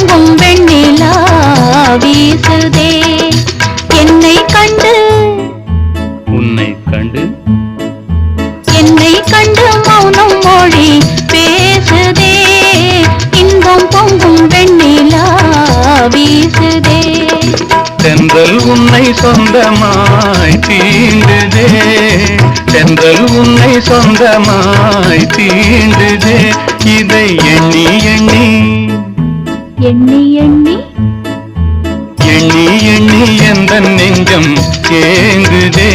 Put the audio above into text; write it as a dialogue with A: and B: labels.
A: எங்கும் வெண்ணிலா வீசுதே. என்னை கண்டு
B: உன்னை கண்டு
A: என்னை கண்டு மௌனம் மொழி பேசுதே. இன்பம் பொங்கும் வெண்ணிலா வீசுதே.
B: தென்றல் உன்னை சொந்தமாய் தீண்டுதே. தென்றல் உன்னை சொந்தமாய் தீண்டுதே.
A: எண்ணி எண்ணி.
B: எண்ணி எண்ணி எந்த நெஞ்சம் ஏங்குதே